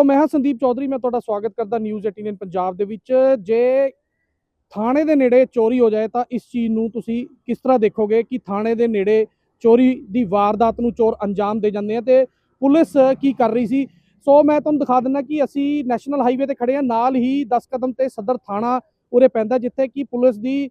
ਸੋ ਮੈਂ ਹਾਂ ਸੰਦੀਪ ਚੌਧਰੀ, ਮੈਂ ਤੁਹਾਡਾ ਸਵਾਗਤ ਕਰਦਾ ਨਿਊਜ਼ 18 ਪੰਜਾਬ ਦੇ ਵਿੱਚ। ਜੇ ਥਾਣੇ ਦੇ ਨੇੜੇ ਚੋਰੀ ਹੋ ਜਾਏ ਤਾਂ ਇਸ ਚੀਜ਼ ਨੂੰ ਤੁਸੀਂ ਕਿਸ ਤਰ੍ਹਾਂ ਦੇਖੋਗੇ ਕਿ ਥਾਣੇ ਦੇ ਨੇੜੇ ਚੋਰੀ ਦੀ ਵਾਰਦਾਤ ਨੂੰ ਚੋਰ ਅੰਜਾਮ ਦੇ ਜਾਂਦੇ ਆ ਤੇ ਪੁਲਿਸ ਕੀ ਕਰ ਰਹੀ ਸੀ? ਸੋ ਮੈਂ ਤੁਹਾਨੂੰ ਦਿਖਾ ਦਿੰਦਾ ਕਿ ਅਸੀਂ ਨੈਸ਼ਨਲ ਹਾਈਵੇ ਤੇ ਖੜੇ ਆ। ਨਾਲ ਹੀ 10 ਕਦਮ ਤੇ ਸਦਰ ਥਾਣਾ ਉਰੇ ਪੈਂਦਾ ਜਿੱਥੇ ਕਿ ਪੁਲਿਸ ਦੀ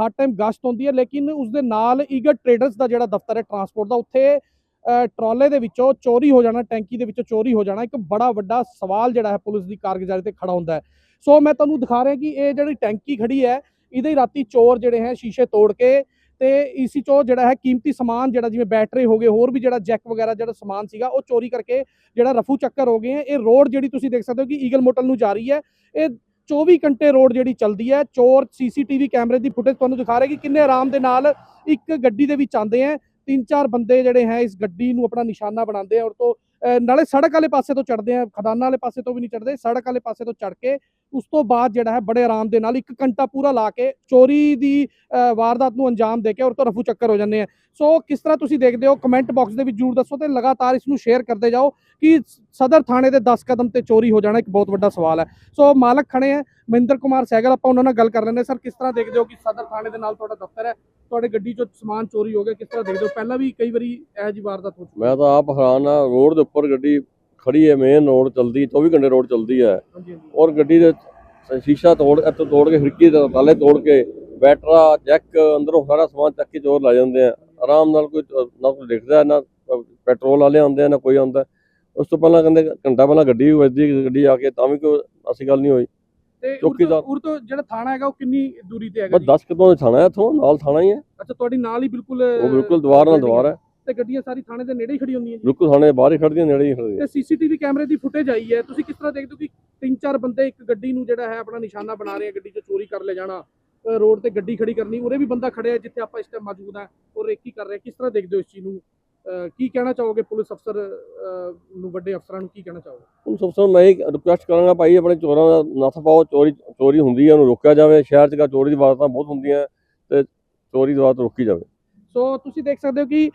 ਹਰ ਟਾਈਮ ਗਸ਼ਤ ਹੁੰਦੀ ਹੈ। ਲੇਕਿਨ ਉਸ ਦੇ ਨਾਲ ਈਗਰ ਟ੍ਰੇਡਰਸ ਦਾ ਜਿਹੜਾ ਦਫ਼ਤਰ ਹੈ ਟਰਾਂਸਪੋਰਟ ਦਾ, ਉੱਥੇ ਟਰਾਲੇ ਦੇ ਵਿੱਚੋਂ ਚੋਰੀ ਹੋ ਜਾਣਾ, ਟੈਂਕੀ ਦੇ ਵਿੱਚੋਂ ਚੋਰੀ ਹੋ ਜਾਣਾ, ਇੱਕ ਬੜਾ ਵੱਡਾ ਸਵਾਲ ਜਿਹੜਾ ਹੈ ਪੁਲਿਸ ਦੀ ਕਾਰਗੁਜ਼ਾਰੀ ਤੇ ਖੜਾ ਹੁੰਦਾ ਹੈ। ਸੋ ਮੈਂ ਤੁਹਾਨੂੰ ਦਿਖਾ ਰਿਹਾ ਕਿ ਇਹ ਜਿਹੜੀ ਟੈਂਕੀ ਖੜੀ ਹੈ, ਇਹਦੇ ਰਾਤੀ ਚੋਰ ਜਿਹੜੇ ਹੈ ਸ਼ੀਸ਼ੇ ਤੋੜ ਕੇ ਤੇ ਇਸੀ ਚੋਂ ਜਿਹੜਾ ਹੈ ਕੀਮਤੀ ਸਮਾਨ ਜਿਹੜਾ ਜਿਵੇਂ ਬੈਟਰੀ ਹੋ ਗਏ ਹੋਰ ਵੀ ਜਿਹੜਾ ਜੈਕ ਵਗੈਰਾ ਜਿਹੜਾ ਸਮਾਨ ਸੀਗਾ, ਉਹ ਚੋਰੀ ਕਰਕੇ ਜਿਹੜਾ ਰਫੂ ਚੱਕਰ ਹੋ ਗਏ ਹੈ। ਇਹ ਰੋਡ ਜਿਹੜੀ ਤੁਸੀਂ ਦੇਖ ਸਕਦੇ ਹੋ ਕਿ ਈਗਲ ਮੋਟਲ ਨੂੰ ਜਾ ਰਹੀ ਹੈ। ਇਹ 24 ਘੰਟੇ ਰੋਡ ਜਿਹੜੀ ਚੱਲਦੀ ਹੈ, ਚੋਰ ਸੀਸੀਟੀਵੀ ਕੈਮਰੇ ਦੀ ਫੁਟੇਜ ਤੁਹਾਨੂੰ ਦਿਖਾ ਰਿਹਾ ਕਿ ਕਿੰਨੇ ਆਰਾਮ ਦੇ ਨਾਲ ਇੱਕ ਗੱਡੀ ਦੇ ਵਿੱਚ ਆਉਂਦੇ ਹੈ। ਤਿੰਨ ਚਾਰ ਬੰਦੇ ਜਿਹੜੇ ਹੈ ਇਸ ਗੱਡੀ ਨੂੰ ਆਪਣਾ ਨਿਸ਼ਾਨਾ ਬਣਾਉਂਦੇ ਆ ਔਰ ਤੋਂ ਨਾਲੇ ਸੜਕ ਵਾਲੇ ਪਾਸੇ ਤੋਂ ਚੜਦੇ ਆ, ਖਦਾਨਾ ਵਾਲੇ ਪਾਸੇ ਤੋਂ ਵੀ ਨਹੀਂ ਚੜਦੇ ਸੜਕ ਵਾਲੇ ਪਾਸੇ ਤੋਂ ਚੜ ਕੇ ਉਸ ਤੋਂ ਬਾਅਦ ਜਿਹੜਾ ਹੈ ਬੜੇ ਆਰਾਮ ਦੇ ਨਾਲ ਇੱਕ ਘੰਟਾ ਪੂਰਾ ਲਾ ਕੇ ਚੋਰੀ ਦੀ ਵਾਰਦਾਤ ਨੂੰ ਅੰਜਾਮ ਦੇ ਕੇ ਔਰ ਤੋਂ ਰਫੂ ਚੱਕਰ ਹੋ ਜਾਂਦੇ ਆ। ਸੋ ਕਿਸ ਤਰ੍ਹਾਂ ਤੁਸੀਂ ਦੇਖਦੇ ਹੋ ਕਮੈਂਟ ਬਾਕਸ ਦੇ ਵਿੱਚ ਜਰੂਰ ਦੱਸੋ ਤੇ ਲਗਾਤਾਰ ਇਸ ਨੂੰ ਸ਼ੇਅਰ ਕਰਦੇ ਜਾਓ ਕਿ ਸਦਰ ਥਾਣੇ ਦੇ 10 ਕਦਮ ਤੇ ਚੋਰੀ ਹੋ ਜਾਣਾ ਇੱਕ ਬਹੁਤ ਵੱਡਾ ਸਵਾਲ ਹੈ। ਸੋ ਮਾਲਕ ਖੜੇ ਹੈ ਮਹਿੰਦਰ ਕੁਮਾਰ ਸਹਿਗਲ ਆਪਾਂ ਉਹਨਾਂ ਨਾਲ ਗੱਲ ਕਰ ਲੈਂਦੇ ਸਰ, ਕਿਸ ਤਰ੍ਹਾਂ ਦੇਖਦੇ ਹੋ ਕਿ ਸਦਰ ਥਾਣੇ ਦੇ ਨਾਲ ਤੁਹਾਡਾ ਦਫ਼ਤਰ ਹੈ? ਤੁਹਾਡੇ ਗੱਡੀ ਚੋਂ ਸਮਾਨ ਚੋਰੀ ਹੋ ਗਿਆ, ਕਿਸ ਤਰ੍ਹਾਂ ਦੇਖਦੇ ਹੋ? ਪਹਿਲਾਂ ਵੀ ਕਈ ਵਾਰੀ ਇਹੋ ਜਿਹੀ ਵਾਰਦਾਤ ਹੋ ਚੁੱਕੀ ਮੈਂ ਤਾਂ ਆਪ ਹੈਰਾਨ ਆ ਰੋਡ ਦੇ ਉੱਪਰ ਗੱਡੀ ਖੜੀ ਹੈ ਮੇਨ ਰੋਡ ਚੱਲਦੀ 24 ਘੰਟੇ ਰੋਡ ਚੱਲਦੀ ਹੈ। ਔਰ ਗੱਡੀ ਦੇ ਸ਼ੀਸ਼ਾ ਤੋੜ ਇੱਥੋਂ ਤੋੜ ਕੇ ਖਿੜਕੀ ਦੇ ਤਾਲੇ ਤੋੜ ਕੇ ਬੈਟਰਾ ਜੈਕ ਅੰਦਰੋਂ ਸਾਰਾ ਸਮਾਨ ਚੱਕ ਕੇ ਚੋਰ ਲੈ ਜਾਂਦੇ ਆ। ਆਰਾਮ ਨਾਲ ਕੋਈ ਨਾ ਕੋਈ ਦਿਖਦਾ ਨਾ ਪੈਟਰੋਲ ਵਾਲੇ ਆਉਂਦੇ ਆ ਨਾ ਕੋਈ ਆਉਂਦਾ। ਉਸ ਤੋਂ ਪਹਿਲਾਂ ਕਹਿੰਦੇ ਘੰਟਾ ਪਹਿਲਾਂ ਗੱਡੀ ਵੀ ਵੱਜਦੀ ਗੱਡੀ ਆ ਕੇ ਤਾਂ ਵੀ ਕੋਈ ਅਸੀਂ ਗੱਲ ਨਹੀਂ ਹੋਈ। ਤੇ ਚੌਕੀਦਾਰ- ਉਰ ਤੋਂ ਜਿਹੜਾ ਥਾਣਾ ਹੈਗਾ ਉਹ ਕਿੰਨੀ ਦੂਰੀ ਤੇ ਹੈਗਾ ਬਸ 10 ਕਦੋਂ ਦੇ ਥਾਣਾ ਹੈ ਇੱਥੋਂ ਨਾਲ ਥਾਣਾ ਹੀ ਹੈ। ਅੱਛਾ ਤੁਹਾਡੀ ਨਾਲ ਹੀ ਬਿਲਕੁਲ ਉਹ ਬਿਲਕੁਲ ਦੀਵਾਰ ਨਾਲ ਦੀਵਾਰ ਹੈ। ਤੇ ਗੱਡੀਆਂ ਸਾਰੀ ਥਾਣੇ ਦੇ ਨੇੜੇ ਹੀ ਖੜੀ ਹੁੰਦੀਆਂ ਜੀ। ਬਿਲਕੁਲ ਥਾਣੇ ਦੇ ਬਾਹਰ ਹੀ ਖੜਦੀਆਂ ਨੇੜੇ ਹੀ ਖੜਦੀਆਂ ਤੇ ਸੀਸੀਟੀਵੀ ਕੈਮਰੇ ਦੀ ਫੁਟੇਜ ਆਈ ਹੈ। ਤੁਸੀਂ ਕਿਸ ਤਰ੍ਹਾਂ ਦੇਖਦੇ ਹੋ ਕਿ ਤਿੰਨ ਚਾਰ ਬੰਦੇ ਇੱਕ ਗੱਡੀ ਨੂੰ ਜਿਹੜਾ ਹੈ ਆਪਣਾ ਨਿਸ਼ਾਨਾ ਬਣਾ ਰਹੇ ਆ ਗੱਡੀ 'ਚ ਚੋਰੀ ਕਰ ਲੈ ਜਾਣਾ ਰੋਡ ਤੇ ਗੱਡੀ ਖੜੀ ਕਰਨੀ ਉਰੇ ਵੀ ਬੰਦਾ ਖੜਿਆ ਜਿੱਥੇ ਆਪਾਂ ਇਸ ਟਾਈਮ ਮੌਜੂਦ ਹਾਂ ਉਹ ਰੇਕੀ ਕਰ ਰਿਹਾ ਕਿਸ ਤਰ੍ਹਾਂ ਦੇਖਦੇ ਹੋ ਇਸ ਚੀਜ਼ ਨੂੰ? ਕੀ ਕਹਿਣਾ ਚਾਹੋਗੇ ਪੁਲਿਸ ਅਫਸਰ ਨੂੰ ਵੱਡੇ ਅਫਸਰਾਂ ਨੂੰ ਕੀ ਕਹਿਣਾ ਚਾਹੋਗੇ? ਹੁਣ ਸਭ ਤੋਂ ਮੈਂ ਇਹ ਰਿਕੁਐਸਟ ਕਰਾਂਗਾ ਭਾਈ ਆਪਣੇ ਚੋਰਾਂ ਦਾ ਨੱਥ ਪਾਓ ਚੋਰੀ ਚੋਰੀ ਹੁੰਦੀ ਹੈ ਉਹਨੂੰ ਰੋਕਿਆ ਜਾਵੇ ਸ਼ਹਿਰ 'ਚ ਕਾ ਚੋਰੀ ਦੀ ਵਾਰਦਾਤਾਂ ਬਹੁਤ ਹੁੰਦੀਆਂ ਤੇ ਚੋਰੀ ਦੀ ਵਾਰਦਾਤ ਰੋਕੀ ਜਾਵੇ। ਸੋ ਤੁਸੀਂ ਦੇਖ ਸਕਦੇ ਹੋ ਕਿ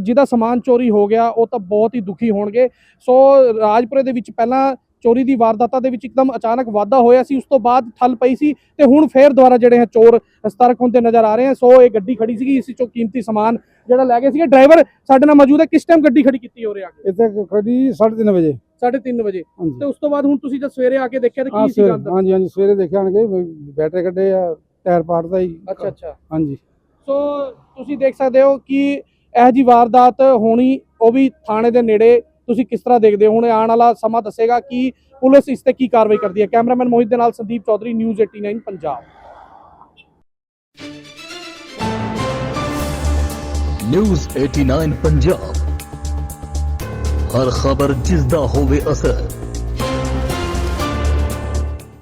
ਜਿਹਦਾ ਸਮਾਨ ਚੋਰੀ ਹੋ ਗਿਆ ਉਹ ਤਾਂ ਬਹੁਤ ਹੀ ਦੁਖੀ ਹੋਣਗੇ। ਸੋ ਰਾਜਪੁਰੇ ਦੇ ਵਿੱਚ ਪਹਿਲਾਂ ਚੋਰੀ ਦੀ ਵਾਰਦਾਤਾਂ ਦੇ ਵਿੱਚ ਇੱਕਦਮ ਅਚਾਨਕ ਵਾਧਾ ਹੋਇਆ ਸੀ ਉਸ ਤੋਂ ਬਾਅਦ ਠੱਲ ਪਈ ਸੀ ਤੇ ਹੁਣ ਫੇਰ ਦੁਬਾਰਾ ਜਿਹੜੇ ਹੈ ਚੋਰ ਸਤਰਕ ਹੁੰਦੇ ਨਜ਼ਰ ਆ ਰਹੇ ਹਨ ਸੋ ਇਹ ਗੱਡੀ ਖੜੀ ਸੀਗੀ ਇਸ ਚੋਂ ਕੀਮਤੀ ਸਮਾਨ ਜਿਹੜਾ ਲੈ ਗਏ ਸੀਗੇ। ਡਰਾਈਵਰ ਸਾਡੇ ਨਾਲ ਮੌਜੂਦ ਹੈ ਕਿਸ ਟਾਈਮ ਗੱਡੀ ਖੜੀ ਕੀਤੀ ਹੋ ਰਿਹਾ ਆ ਕੇ? ਇੱਥੇ ਖੜੀ 3:30 ਵਜੇ। 3:30 ਵਜੇ। ਤੇ ਉਸ ਤੋਂ ਬਾਅਦ ਹੁਣ ਤੁਸੀਂ ਜਦ ਸਵੇਰੇ ਆ ਕੇ ਦੇਖਿਆ ਤਾਂ ਕੀ ਅੰਦਰ? ਹਾਂਜੀ ਹਾਂਜੀ ਸਵੇਰੇ ਦੇਖਿਆ ਆਣਗੇ ਬੈਟਰੀ ਕੱਢੇ ਆ ਟਾਇਰ ਪਾੜਦਾ ਹੀ। ਅੱਛਾ ਅੱਛਾ। ਹਾਂਜੀ। ਸੋ ਤੁਸੀਂ ਦੇਖ ਸਕਦੇ ਹੋ ਕਿ ਇਹ ਜੀ ਵਾਰਦਾਤ ਹੋਣੀ, ਉਹ ਵੀ ਥਾਣੇ ਦੇ ਨੇੜੇ। ਤੁਸੀਂ ਕਿਸ ਤਰ੍ਹਾਂ ਦੇਖਦੇ ਹੋ? ਹੁਣ ਆਉਣ ਵਾਲਾ ਸਮਾਂ ਦੱਸੇਗਾ ਕਿ ਪੁਲਿਸ ਇਸ ਤੇ ਕੀ ਕਾਰਵਾਈ ਕਰਦੀ ਹੈ। ਕੈਮਰਾਮੈਨ ਮੋਹਿਤ ਦੇ ਨਾਲ ਸੰਦੀਪ ਚੌਧਰੀ, ਨਿਊਜ਼ 89 ਪੰਜਾਬ। ਨਿਊਜ਼ 89 ਪੰਜਾਬ। ਹਰ ਖਬਰ ਜਿਸ ਦਾ ਹੋਵੇ ਅਸਰ।